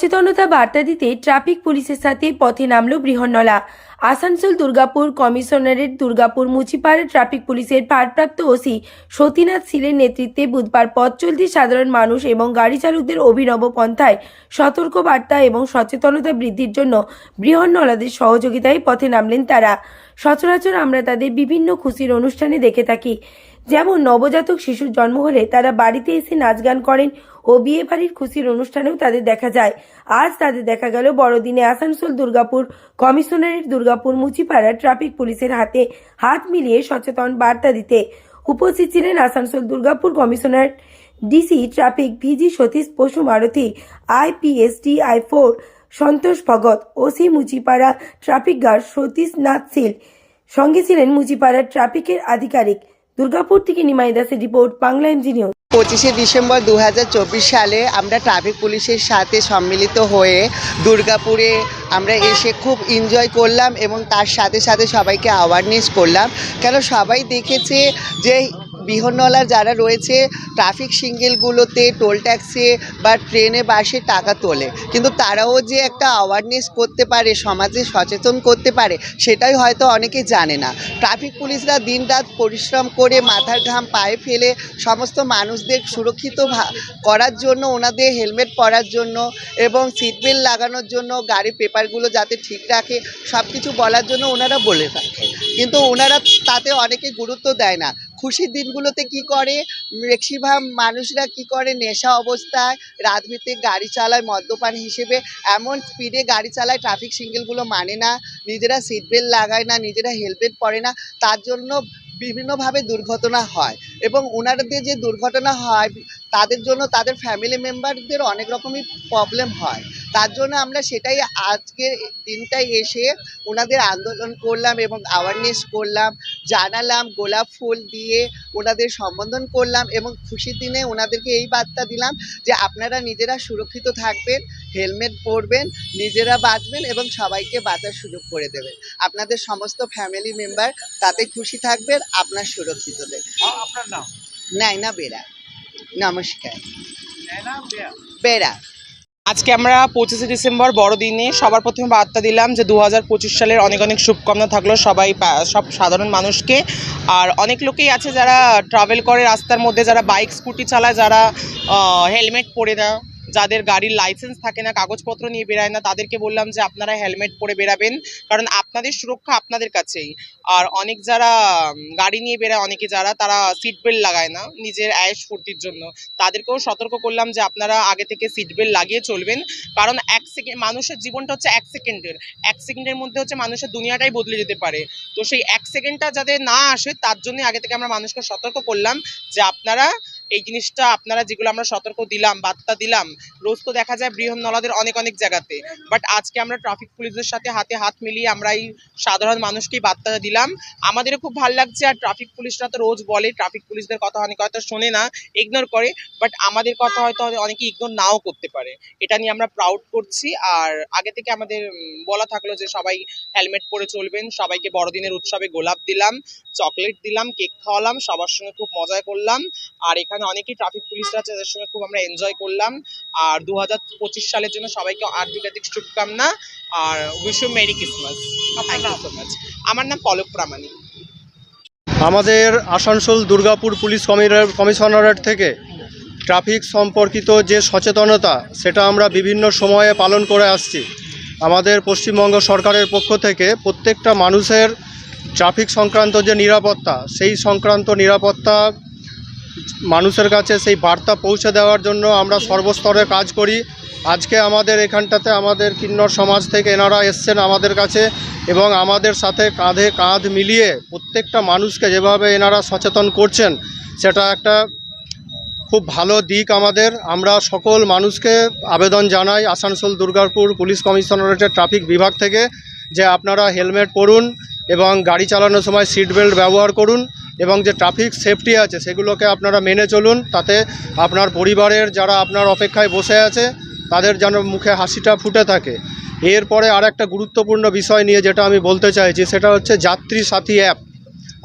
সচেতনতা বার্তা দিতে ট্রাফিক পুলিশের সাথে পথে নামল বৃহন্নলা। আসানসোল দুর্গাপুর কমিশনারেট দুর্গাপুর মুচিপাড়া ট্রাফিক পুলিশের ভারপ্রাপ্ত ওসি সতীনাথ সিলের নেতৃত্বে বুধবার পথ চলতি সাধারণ মানুষ এবং গাড়ি চালকদের অভিনব পন্থায় সতর্ক বার্তা এবং সচেতনতা বৃদ্ধির জন্য বৃহন্নলাদের সহযোগিতায় পথে নামলেন তারা। সচরাচর আমরা তাদের বিভিন্ন খুশির অনুষ্ঠানে দেখে থাকি। যেমন নবজাতক শিশুর জন্ম হলে তারা বাড়িতে এসে নাচ গান করেন ও বিয়ে বাড়ির খুশির অনুষ্ঠানেও তাদের দেখা যায়। আজ তাদের দেখা গেল বড়দিনে আসানসোল দুর্গাপুর কমিশনারের দুর্গাপুর, মুচিপাড়া ট্রাফিক পুলিশের হাতে হাত মিলিয়ে সচেতন বার্তা দিতে উপস্থিত ছিলেন Asansol Durgapur commissioner DC traffic VG Satish Pasu Maruthi আইপিএসটি আই four Santosh Bhagat, OC Muchipara traffic guard Satish Nath Sil. সঙ্গে ছিলেন মুচিপাড়ার ট্রাফিকের আধিকারিক দুর্গাপুর থেকে নিমাই দাসের রিপোর্ট, বাংলা ইঞ্জিনিয়ার পঁচিশে ডিসেম্বর দু হাজার চব্বিশ সালে আমরা ট্রাফিক পুলিশের সাথে সম্মিলিত হয়ে দুর্গাপুরে আমরা এসে খুব এনজয় করলাম এবং তার সাথে সাথে সবাইকে অ্যাওয়ারনেস করলাম। কেন সবাই দেখেছে যে বিহনলার যারা রয়েছে ট্রাফিক সিঙ্গেলগুলোতে টোল ট্যাক্সে বা ট্রেনে, বাসে টাকা তোলে। কিন্তু তারাও যে একটা অ্যাওয়ারনেস করতে পারে, সমাজে সচেতন করতে পারে, সেটাই হয়তো অনেকে জানে না। ট্রাফিক পুলিশরা দিনরাত পরিশ্রম করে মাথার ঘাম পায়ে ফেলে সমস্ত মানুষদের সুরক্ষিত করার জন্য, ওনাদের হেলমেট পরার জন্য এবং সিট বেল্ট লাগানোর জন্য, গাড়ির পেপারগুলো যাতে ঠিক রাখে সব কিছু বলার জন্য ওনারা বলে থাকে। কিন্তু ওনারা তাতে অনেকে গুরুত্ব দেয় না। খুশির দিনগুলোতে কি করে? ম্যাক্সিমাম মানুষরা কি করে? নেশা অবস্থায় রাজনীতি গাড়ি চালায়, মদ্যপান হিসেবে। এমন স্পিডে গাড়ি চালায় ট্রাফিক সিঙ্গেলগুলো মানে না, নিজেরা সিট বেল্ট লাগায় না, নিজেরা হেলমেট পরে না। তার জন্য বিভিন্নভাবে দুর্ঘটনা হয়। এবং ওনাদের যে দুর্ঘটনা হয়, তাদের জন্য তাদের ফ্যামিলি মেম্বারদের অনেক রকমই প্রবলেম হয়। তার জন্য আমরা সেটাই আজকের দিনটাই এসে ওনাদের আন্দোলন করলাম এবং অ্যাওয়ারনেস করলাম, জানালাম, গোলাপ ফুল দিয়ে ওনাদের সম্বোধন করলাম এবং খুশির দিনে ওনাদেরকে এই বার্তা দিলাম যে আপনারা নিজেরা সুরক্ষিত থাকবেন হেলমেট পরবেন, নিজেরা বাঁচবেন এবং সবাইকে বাঁচার সুযোগ করে দেবেন। আপনাদের সমস্ত ফ্যামিলি মেম্বার তাতে খুশি থাকবেন, আপনার সুরক্ষিত দেবেন। নাম? নাইনা বেড়া নমস্কার। বেড়া আজকে আমরা পঁচিশে ডিসেম্বর বড়দিনে সবার প্রথমে বার্তা দিলাম যে দু হাজার পঁচিশ সালের অনেক অনেক শুভকামনা থাকল সবাই সব সাধারণ মানুষকে। আর অনেক লোকেই আছে যারা ট্রাভেল করে রাস্তার মধ্যে যারা বাইক স্কুটি চালায় যারা হেলমেট পরে না। যাদের গাড়ির লাইসেন্স থাকে না, কাগজপত্র নিয়ে বেরায় না, তাদেরকে বললাম যে আপনারা হেলমেট পরে বেরাবেন কারণ আপনাদের সুরক্ষা আপনাদের কাছেই। আর অনেক যারা গাড়ি নিয়ে বেরায় অনেকে যারা, তারা সিট বেল্ট লাগায় না নিজের আয়েস ফুর্তির জন্য। তাদেরকেও সতর্ক করলাম যে আপনারা আগে থেকে সিট বেল্ট লাগিয়ে চলবেন, কারণ এক সেকেন্ড মানুষের জীবনটা হচ্ছে এক সেকেন্ডের এক সেকেন্ডের মধ্যে হচ্ছে মানুষের দুনিয়াটাই বদলে যেতে পারে। তো সেই এক সেকেন্ডটা যাতে না আসে, তার জন্য আগে থেকে আমরা মানুষকে সতর্ক করলাম যে আপনারা এই জিনিসটা আপনারা যেগুলো আমরা সতর্ক দিলাম, বার্তা দিলাম, রোজ তো দেখা যায় বৃহন্নলাদের অনেক অনেক জায়গাতে। বাট আজকে আমরা ট্রাফিক পুলিশদের সাথে হাতে হাত মিলিয়ে আমরা এই সাধারণ মানুষকেই বার্তা দিলাম। আমাদেরও খুব ভালো লাগছে আর ট্রাফিক পুলিশরা তো রোজ বলে ট্রাফিক পুলিশদের কথা অনেক হয়তো শোনে না ইগনোর করে বাট আমাদের কথা হয়তো অনেকে ইগনোর নাও করতে পারে। এটা নিয়ে আমরা প্রাউড করছি আর আগে থেকে আমাদের বলা থাকল যে সবাই হেলমেট পরে চলবেন, সবাইকে বড়দিনের উৎসবে গোলাপ দিলাম চকলেট দিলাম কেক খাওয়ালাম, সবার সঙ্গে খুব মজা করলাম। আর এখানে অনেকেই ট্রাফিক পুলিশরা আছে যাদের সঙ্গে খুব আমরা এনজয় করলাম। আর দু হাজার পঁচিশ সালের জন্য সবাইকে আর্থিক শুভকামনা। আর wish you merry Christmas thank you so much আমার নাম পলক প্রামাণিক। আমাদের আসানসোল দুর্গাপুর পুলিশ কমিশনারেট থেকে ট্রাফিক সম্পর্কিত যে সচেতনতা সেটা আমরা বিভিন্ন সময়ে পালন করে আসছি। আমাদের পশ্চিমবঙ্গ সরকারের পক্ষ থেকে প্রত্যেকটা মানুষের ট্রাফিক সংক্রান্ত যে নিরাপত্তা সেই সংক্রান্ত নিরাপত্তা মানুষের কাছে সেই বার্তা পৌঁছে দেওয়ার জন্য আমরা সর্বস্তরে কাজ করি। আজকে আমাদের এখানটাতে আমাদের কিন্নর সমাজ থেকে এনারা এসছেন আমাদের কাছে এবং আমাদের সাথে কাঁধে কাঁধ মিলিয়ে প্রত্যেকটা মানুষকে যেভাবে এনারা সচেতন করছেন, সেটা একটা খুব ভালো দিক আমাদের। আমরা সকল মানুষকে আবেদন জানাই আসানসোল, দুর্গাপুর পুলিশ কমিশনারেটের ট্রাফিক বিভাগ থেকে যে আপনারা হেলমেট পরুন এবং গাড়ি চালানোর সময় সিট বেল্ট ব্যবহার করুন। এবং যে ট্রাফিক সেফটি আছে, সেগুলোকে আপনারা মেনে চলুন, তাতে আপনার পরিবারের যারা আপনার অপেক্ষায় বসে আছে, তাদের যেন মুখে হাসিটা ফুটে থাকে। এরপরে আর একটা গুরুত্বপূর্ণ বিষয় নিয়ে যেটা আমি বলতে চাইছি, সেটা হচ্ছে যাত্রী সাথী অ্যাপ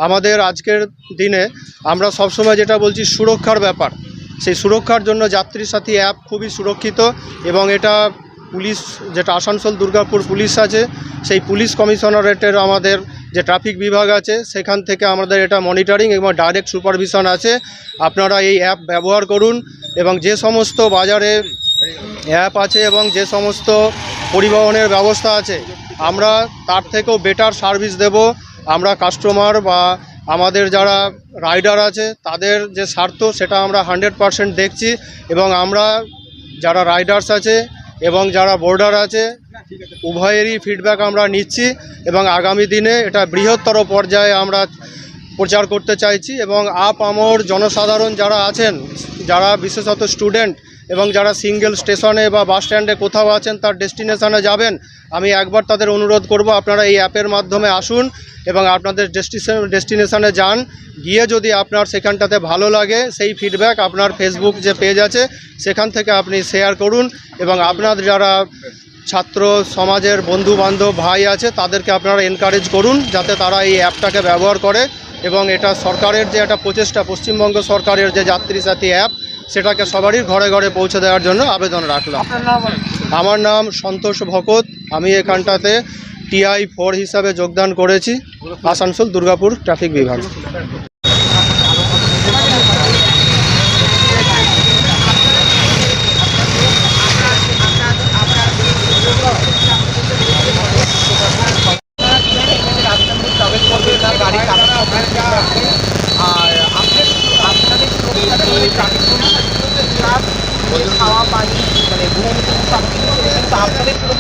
আমাদের আজকের দিনে আমরা সবসময় যেটা বলছি, সুরক্ষার ব্যাপার। সেই সুরক্ষার জন্য যাত্রী সাথী অ্যাপ খুবই সুরক্ষিত এবং এটা পুলিশ, যেটা আসানসোল দুর্গাপুর পুলিশ আছে, সেই পুলিশ কমিশনারেটের আমাদের যে ট্রাফিক বিভাগ আছে, সেখান থেকে আমাদের এটা মনিটরিং এবং ডাইরেক্ট সুপারভিশন আছে। আপনারা এই অ্যাপ ব্যবহার করুন এবং যে সমস্ত বাজারে অ্যাপ আছে এবং যে সমস্ত পরিবহনের ব্যবস্থা আছে, আমরা তার থেকেও বেটার সার্ভিস দেব। আমরা কাস্টমার বা আমাদের যারা রাইডার আছে, তাদের যে স্বার্থ, সেটা আমরা হান্ড্রেড পারসেন্ট দেখছি এবং আমরা যারা রাইডার্স আছে এবং যারা বোর্ডার আছে, উভয়েরই ফিডব্যাক আমরা নিচ্ছি এবং আগামী দিনে এটা বৃহত্তর পর্যায়ে আমরা প্রচার করতে চাইছি এবং আপ আমর জনসাধারণ যারা আছেন, যারা বিশেষত স্টুডেন্ট এবং যারা সিঙ্গেল স্টেশনে বা বাস স্ট্যান্ডে কোথাও আছেন, তার ডেস্টিনেশনে যাবেন, আমি একবার তাদের অনুরোধ করব, আপনারা এই অ্যাপের মাধ্যমে আসুন এবং আপনাদের ডেস্টিনেশন ডেস্টিনেশনে যান। গিয়ে যদি আপনার সেখানটাতে ভালো লাগে, সেই ফিডব্যাক আপনার ফেসবুক যে পেজ আছে, সেখান থেকে আপনি শেয়ার করুন এবং আপনার যারা ছাত্র সমাজের বন্ধু বান্ধব ভাই আছে, তাদেরকে আপনারা এনকারেজ করুন, যাতে তারা এই অ্যাপটাকে ব্যবহার করে এবং এটা সরকারের যে একটা প্রচেষ্টা, পশ্চিমবঙ্গ সরকারের যে যাত্রী সাথী অ্যাপ সেটাকে সবারই ঘরে ঘরে পৌঁছে দেওয়ার জন্য আবেদন রাখলাম। আমার নাম সন্তোষ ভকত। আমি এখানটাতে টিআই ফোর হিসাবে যোগদান করেছি আসানসোল দুর্গাপুর ট্রাফিক বিভাগ আর আপনার আপনাদের ট্রাফিক খাওয়া পানি মানে ঘুম টুম সব কিছু কিন্তু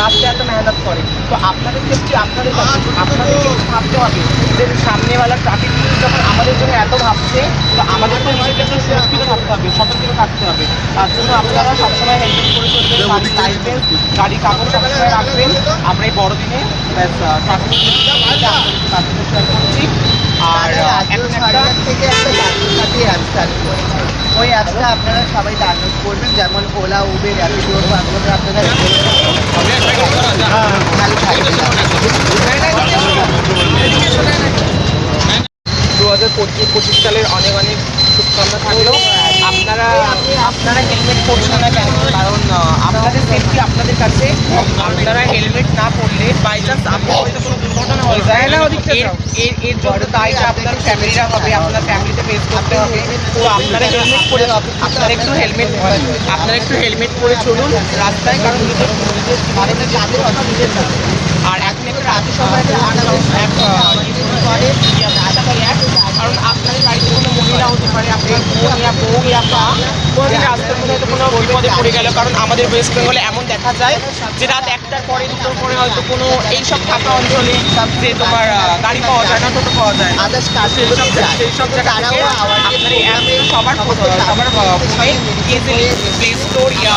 রাস্তায় এত মেহনত করে। তো আপনাদের সেফটি আপনাদের কাছে আপনাদের কিন্তু ভাবতে হবে? যে সামনেওয়ালা ট্রাফিক পুলিশ যখন আমাদের জন্য এত ভাবছে তো আমাদের তো নিজেকে সুরক্ষিত থাকতে হবে সতর্ক থাকতে হবে। তার জন্য আপনারা সবসময় হেলমেট করে চলবেন গাড়ি চাইবেন গাড়ি কাগজ সবসময় রাখবেন। আমরা এই বড়দিনে ট্রাফিক শেয়ার করছি। আর এখন একটা থেকে একটা যাত্রী সাথী ওই অ্যাপটা আপনারা সবাই ডাউনলোড করবেন যেমন ওলা উবের র্যাপিডো বাংলোতে আপনারা দু হাজার পঁচিশ পঁচিশ সালের অনেক অনেক শুভকামনা থাকল। আপনারা আপনারা হেলমেট পরছেন না কেন? কারণ আহ, আপনাদের সেফটি আপনাদের কাছে আপনারা হেলমেট না পরলে বাই চান্স আপনার হয়তো কোনো দুর্ঘটনা হয়ে যায় না এর এর এর জন্য দায়টা আপনার ফ্যামিলিরা হবে আপনার ফ্যামিলিতে ফেস করতে হবে তো আপনারা হেলমেট পরে আপনারা একটু হেলমেট আপনারা একটু হেলমেট পরে চলুন রাস্তায় কারণ নিজের কথা যাদের অসুবিধে আর এখন একটা রাজ্য কারণ আপনাদের বাড়িতে কোনো মহিলা হতে পারে আপনার বোন ইয়া বউ ইয়া কোনোদিন রাস্তার মধ্যে হয়তো কোনো বিপদে পড়ে গেল। কারণ আমাদের ওয়েস্ট বেঙ্গলে এমন দেখা যায় যে রাত একটার পরে দুটোর পরে হয়তো কোনো এইসব ফাঁকা অঞ্চলে যে তোমার গাড়ি পাওয়া যায় না টোটো পাওয়া যায় না। আদার্স সেই সব সব সবার সবার ইজিলি প্লে স্টোর ইয়া